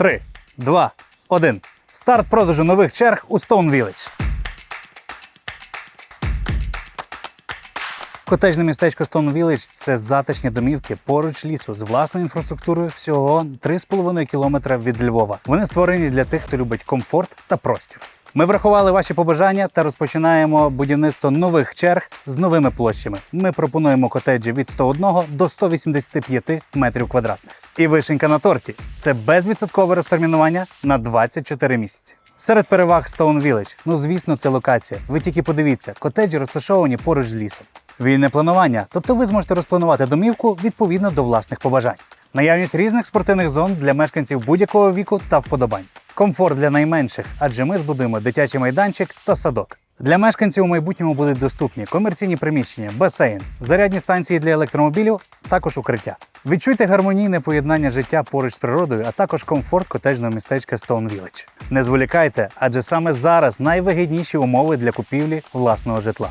3, 2, 1. Старт продажу нових черг у Stone Village. Котежне містечко Stone Village – це затишні домівки поруч лісу з власною інфраструктурою всього 3,5 кілометра від Львова. Вони створені для тих, хто любить комфорт та простір. Ми врахували ваші побажання та розпочинаємо будівництво нових черг з новими площами. Ми пропонуємо котеджі від 101 до 185 метрів квадратних. І вишенька на торті це безвідсоткове розтермінування на 24 місяці. Серед переваг Stone Village, ну звісно, це локація. Ви тільки подивіться, котеджі розташовані поруч з лісом. Вільне планування, тобто ви зможете розпланувати домівку відповідно до власних побажань. Наявність різних спортивних зон для мешканців будь-якого віку та вподобань. Комфорт для найменших, адже ми збудуємо дитячий майданчик та садок. Для мешканців у майбутньому будуть доступні комерційні приміщення, басейн, зарядні станції для електромобілів, також укриття. Відчуйте гармонійне поєднання життя поруч з природою, а також комфорт котежного містечка Stone Village. Не зволікайте, адже саме зараз найвигідніші умови для купівлі власного житла.